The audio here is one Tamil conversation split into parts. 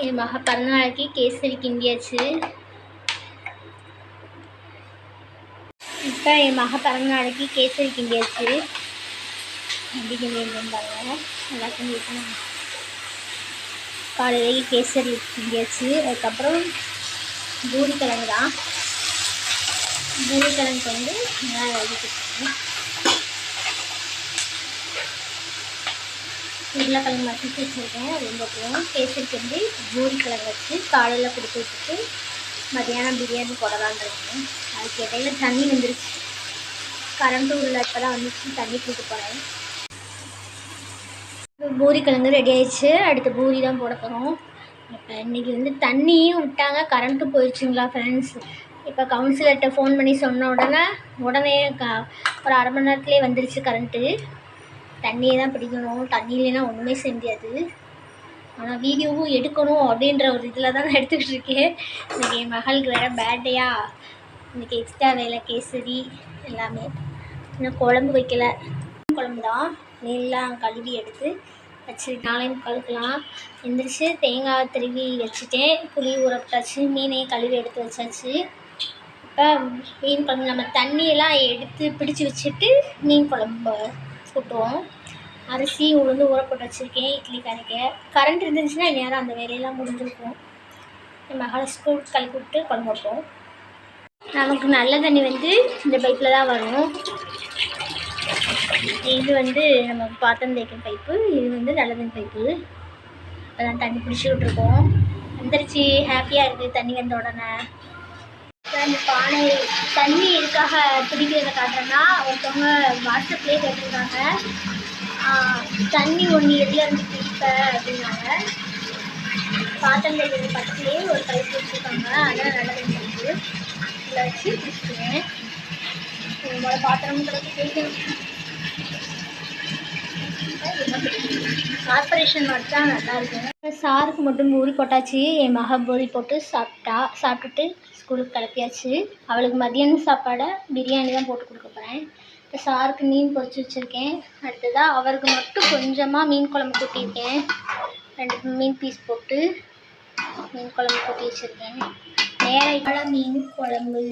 என் மக பிறந்தநாளைக்கு கேசரி கிண்டியாச்சு. இப்போ என் மக பிறந்தநாளைக்கு கேசரி கிண்டியாச்சு. எப்படி கிண்டியிருந்தேன் பாருங்க. நல்லா கிண்டியிருக்கேன் காலையிலேயே கேசரி கிண்டியாச்சு. அதுக்கப்புறம் பூரி கிழங்கு தான். பூரி கிழங்கு வந்து நல்லா வதக்கிட்டேன் உருளைக்கிழங்கு மசிச்சு வச்சுருக்கேன். ரொம்ப போட்டுருவோம் கேசரிக்கு வந்து பூரி வச்சு காலையில் கொடுத்து விட்டுட்டு மதியானம் பிரியாணி போடலான்னு இருக்கேன் அதுக்கு இடையில தண்ணி வந்துருச்சு. கரண்ட்டு உள்ள இப்போ தான் வந்துச்சு. தண்ணி கொடுத்து போகிறேன். பூரி கிழங்கு ரெடி ஆயிடுச்சு. அடுத்து பூரி தான் போட போகிறோம். இப்போ இன்றைக்கி வந்து தண்ணியும் விட்டாங்க. கரண்ட்டும் போயிடுச்சுங்களா ஃப்ரெண்ட்ஸ் இப்போ கவுன்சிலர்கிட்ட ஃபோன் பண்ணி சொன்ன உடனே உடனே க ஒரு அரை மணி நேரத்துலேயே வந்துருச்சு கரண்ட்டு தண்ணியை தான் பிடிக்கணும். தண்ணி இல்லைன்னா ஒன்றுமே செய்ய முடியாது. ஆனால் வீடியோவும் எடுக்கணும் அப்படின்ற ஒரு இதில் தான் நான் எடுத்துக்கிட்டு இருக்கேன் இன்றைக்கி என் மகளுக்கு வேறு பேர்டேயா இன்றைக்கி எக்ஸ்ட்ரா வேலை கேசரி எல்லாமே. இன்னும் குழம்பு வைக்கல. குழம்பு தான் நெல்லாம் கழுவி எடுத்து வச்சு நாளையும் கழுக்கலாம் எந்திரிச்சு தேங்காய் திருவி வச்சுட்டேன். புளி ஊறப்பட்டாச்சு மீனையும் கழுவி எடுத்து வச்சாச்சு. இப்போ மீன் குழம்பு நம்ம தண்ணியெல்லாம் எடுத்து பிடிச்சி வச்சுட்டு மீன் குழம்பு. கூட்டுவோம் அரிசி உளுந்து ஊறப்பட்டு வச்சுருக்கேன் இட்லி கரைக்க. கரண்ட் இருந்துச்சுன்னா நேரம் அந்த வேலையெல்லாம் முடிஞ்சிருக்கும். என் மகளை ஸ்கூல் கழுவி விட்டு குழம்பு வைப்போம் நமக்கு நல்ல தண்ணி வந்து இந்த பைப்பில் தான் வரும் இது வந்து நம்ம பாத்திரம் தேய்க்கிற பைப்பு இது வந்து நல்ல தண்ணி பைப்பு அதான் தண்ணி பிடிச்சி விட்ருக்கோம் வந்துருச்சு ஹாப்பியாக இருக்குது தண்ணி வந்த உடனே. அப்புறம் பானை தண்ணி எதுக்காக பிடிக்கிறத காட்டுறேன்னா ஒருத்தவங்க வாட்ஸ்அப்லேயே கேட்டிருக்காங்க. தண்ணி ஒன்று எதுல இருந்து பிடிப்ப அப்படின்னாங்க. பாத்திரம் தேய்க்கிறது பக்கத்துலேயே ஒரு பைப் வச்சுருக்காங்க. அதான் நல்லா தண்ணி பைப்பு இதில் வச்சு பிடிச்சிக்குவேன் உங்களோட பாத்திரம் கிடக்கு தேய்க்கணும் கார்பரேஷன் மட்டும் தான் நல்லா இருக்கும். சாருக்கு மட்டும் பூரி போட்டாச்சு. என் மக பூரி போட்டு சாப்பிட்டா சாப்பிட்டுட்டு ஸ்கூலுக்கு கிளப்பியாச்சு அவளுக்கு மதியானம் சாப்பாடை பிரியாணி தான் போட்டு கொடுக்க போகிறேன் இப்போ சாருக்கு மீன் பொறிச்சு வச்சுருக்கேன். அடுத்ததாக அவருக்கு மட்டும் கொஞ்சமாக மீன் குழம்பு கூட்டியிருக்கேன் ரெண்டு மீன் பீஸ் போட்டு மீன் குழம்பு கூட்டி வச்சுருக்கேன். நேரம் மீன் குழம்பு.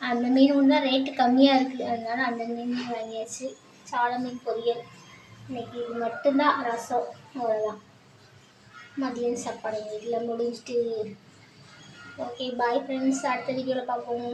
அந்த மீன் தான் ரேட்டு கம்மியாக இருக்குது அதனால் அந்த மீன் வாங்கியாச்சு. சால மீன் பொரியல். இன்னைக்கு இது மட்டும்தான் ரசம். அவ்வளோதான் மதியம் சாப்பாடு. இதில் வீட்டில் முடிஞ்சிட்டு ஓகே பாய் ஃப்ரெண்ட்ஸ் அடுத்த வீடியோவில் பார்ப்போம்.